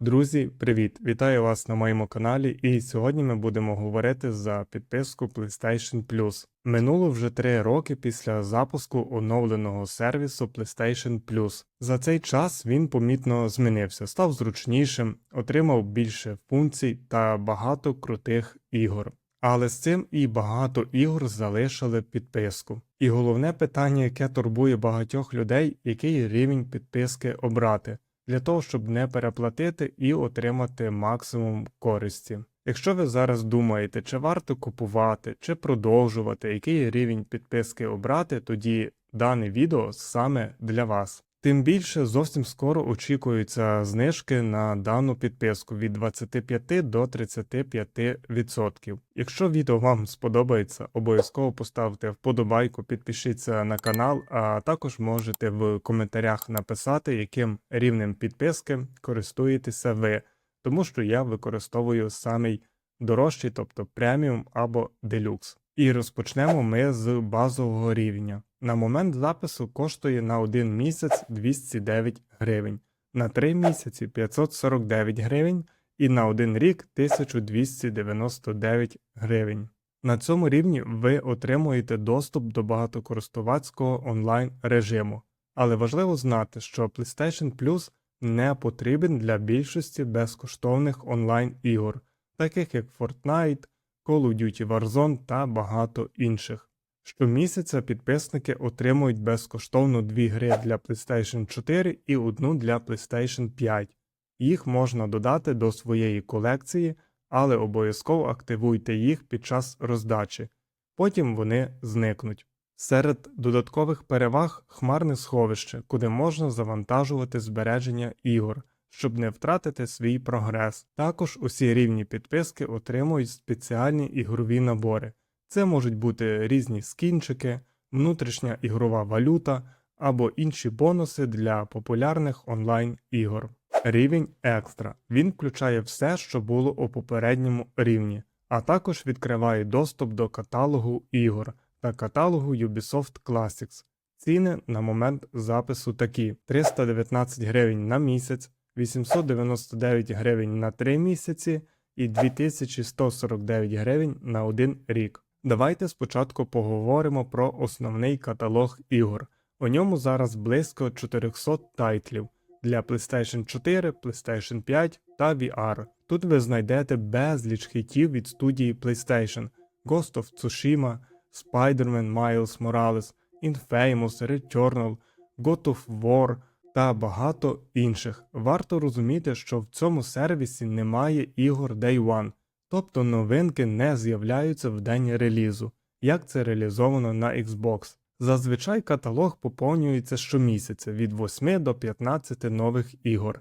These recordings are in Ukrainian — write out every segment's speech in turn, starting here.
Друзі, привіт! Вітаю вас на моєму каналі, і сьогодні ми будемо говорити за підписку PlayStation Plus. Минуло вже 3 роки після запуску оновленого сервісу PlayStation Plus. За цей час він помітно змінився, став зручнішим, отримав більше функцій та багато крутих ігор. Але з цим і багато ігор залишили підписку. І головне питання, яке турбує багатьох людей, який рівень підписки обрати для того, щоб не переплатити і отримати максимум користі. Якщо ви зараз думаєте, чи варто купувати, чи продовжувати, який рівень підписки обрати, тоді дане відео саме для вас. Тим більше зовсім скоро очікуються знижки на дану підписку від 25 до 35%. Якщо відео вам сподобається, обов'язково поставте вподобайку, підпишіться на канал, а також можете в коментарях написати, яким рівнем підписки користуєтеся ви, тому що я використовую самий дорожчий, тобто преміум або делюкс. І розпочнемо ми з базового рівня. На момент запису коштує на 1 місяць 209 гривень, на 3 місяці 549 гривень і на 1 рік 1299 гривень. На цьому рівні ви отримуєте доступ до багатокористувацького онлайн режиму, але важливо знати, що PlayStation Plus не потрібен для більшості безкоштовних онлайн ігор, таких як Fortnite, Call of Duty Warzone та багато інших. Щомісяця підписники отримують безкоштовно дві гри для PlayStation 4 і одну для PlayStation 5. Їх можна додати до своєї колекції, але обов'язково активуйте їх під час роздачі, потім вони зникнуть. Серед додаткових переваг хмарне сховище, куди можна завантажувати збереження ігор, щоб не втратити свій прогрес. Також усі рівні підписки отримують спеціальні ігрові набори. Це можуть бути різні скінчики, внутрішня ігрова валюта або інші бонуси для популярних онлайн ігор. Рівень екстра. Він включає все, що було у попередньому рівні, а також відкриває доступ до каталогу ігор та каталогу Ubisoft Classics. Ціни на момент запису такі: 319 гривень на місяць, 899 гривень на 3 місяці і 2149 гривень на 1 рік. Давайте спочатку поговоримо про основний каталог ігор. У ньому зараз близько 400 тайтлів для PlayStation 4, PlayStation 5 та VR. Тут ви знайдете безліч хітів від студії PlayStation, Ghost of Tsushima, Spider-Man Miles Morales, Infamous, Returnal, God of War та багато інших. Варто розуміти, що в цьому сервісі немає ігор Day One, тобто новинки не з'являються в день релізу, як це реалізовано на Xbox. Зазвичай каталог поповнюється щомісяця від 8 до 15 нових ігор,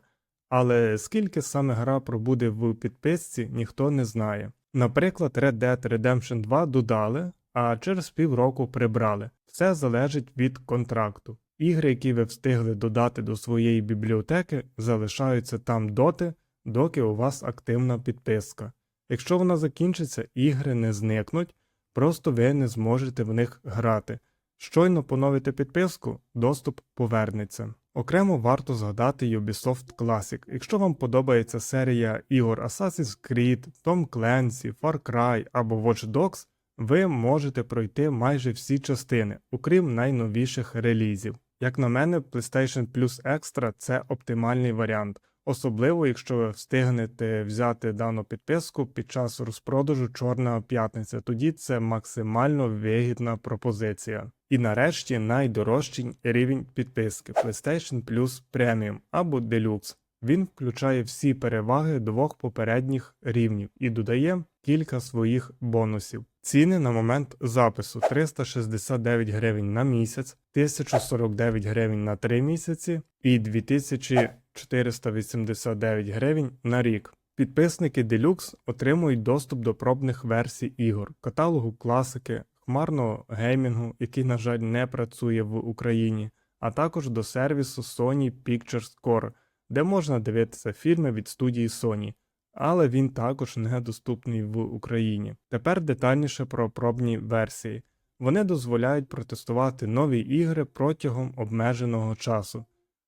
але скільки саме гра пробуде в підписці, ніхто не знає. Наприклад, Red Dead Redemption 2 додали, а через півроку прибрали. Все залежить від контракту. Ігри, які ви встигли додати до своєї бібліотеки, залишаються там доти, доки у вас активна підписка. Якщо вона закінчиться, ігри не зникнуть, просто ви не зможете в них грати. Щойно поновите підписку, доступ повернеться. Окремо варто згадати Ubisoft Classic. Якщо вам подобається серія ігор Assassin's Creed, Tom Clancy, Far Cry або Watch Dogs, ви можете пройти майже всі частини, окрім найновіших релізів. Як на мене, PlayStation Plus Extra це оптимальний варіант, особливо якщо ви встигнете взяти дану підписку під час розпродажу Чорна п'ятниця, тоді це максимально вигідна пропозиція. І нарешті найдорожчий рівень підписки PlayStation Plus Premium або Deluxe. Він включає всі переваги двох попередніх рівнів і додає кілька своїх бонусів. Ціни на момент запису 369 гривень на місяць, 1049 гривень на 3 місяці і 2489 гривень на рік. Підписники Deluxe отримують доступ до пробних версій ігор, каталогу класики, хмарного геймінгу, який, на жаль, не працює в Україні, а також до сервісу Sony Pictures Core, де можна дивитися фільми від студії Sony але він також недоступний в Україні. Тепер детальніше про пробні версії. Вони дозволяють протестувати нові ігри протягом обмеженого часу,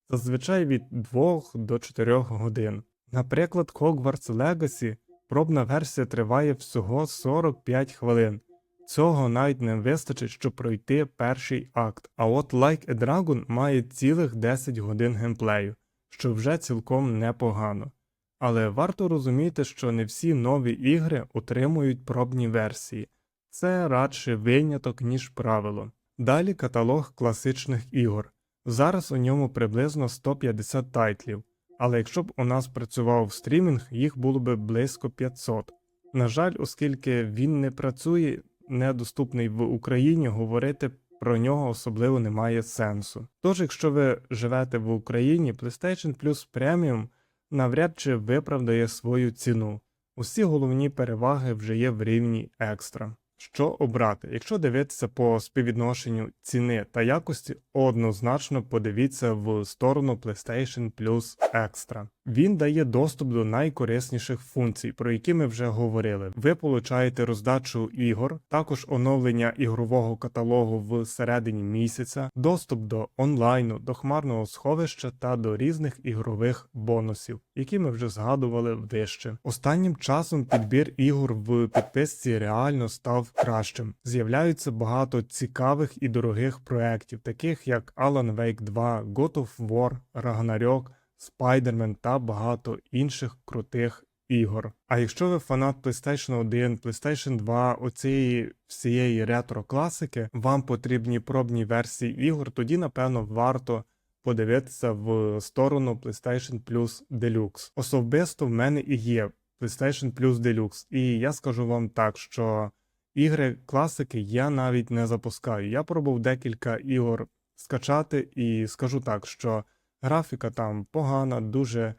зазвичай від 2 до 4 годин. Наприклад, Hogwarts Legacy пробна версія триває всього 45 хвилин. Цього навіть не вистачить, щоб пройти перший акт. А от Like a Dragon має цілих 10 годин геймплею, що вже цілком непогано. Але варто розуміти, що не всі нові ігри отримують пробні версії. Це радше виняток, ніж правило. Далі каталог класичних ігор. Зараз у ньому приблизно 150 тайтлів, але якщо б у нас працював стрімінг, їх було б близько 500. На жаль, оскільки він не працює, недоступний в Україні, говорити про нього особливо немає сенсу. Тож, якщо ви живете в Україні, PlayStation Plus Premium навряд чи виправдає свою ціну. Усі головні переваги вже є в рівні екстра. Що обрати? Якщо дивитися по співвідношенню ціни та якості, однозначно подивіться в сторону PlayStation Plus Extra. Він дає доступ до найкорисніших функцій, про які ми вже говорили. Ви получаєте роздачу ігор, також оновлення ігрового каталогу в середині місяця, доступ до онлайну, до хмарного сховища та до різних ігрових бонусів, які ми вже згадували вище. Останнім часом підбір ігор в підписці реально став кращим. З'являються багато цікавих і дорогих проєктів, таких як Alan Wake 2, God of War, Ragnarok, Spider-Man та багато інших крутих ігор. А якщо ви фанат PlayStation 1, PlayStation 2, оцієї всієї ретро-класики, вам потрібні пробні версії ігор, тоді напевно варто подивитися в сторону PlayStation Plus Deluxe. Особисто в мене і є PlayStation Plus Deluxe, і я скажу вам так, що ігри класики я навіть не запускаю. Я пробував декілька ігор скачати, і скажу так, що графіка там погана, дуже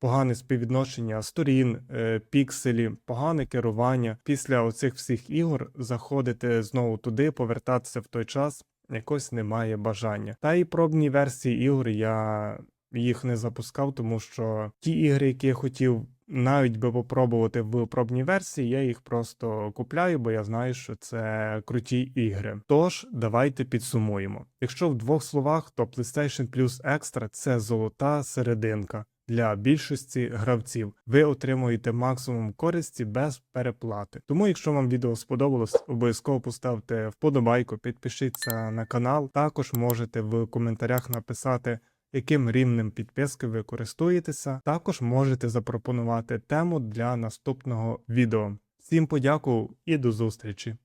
погане співвідношення сторін, е, пікселі, погане керування. Після оцих всіх ігор заходити знову туди, повертатися в той час. Якось немає бажання. Та і пробні версії ігор я їх не запускав, тому що ті ігри, які я хотів навіть би попробувати в пробній версії, я їх просто купляю, бо я знаю, що це круті ігри. Тож давайте підсумуємо. Якщо в двох словах, то PlayStation Plus Extra – це золота серединка. Для більшості гравців ви отримуєте максимум користі без переплати. Тому, якщо вам відео сподобалось, обов'язково поставте вподобайку, підпишіться на канал. Також можете в коментарях написати, яким рівнем підписки ви користуєтеся. Також можете запропонувати тему для наступного відео. Всім подякував і до зустрічі!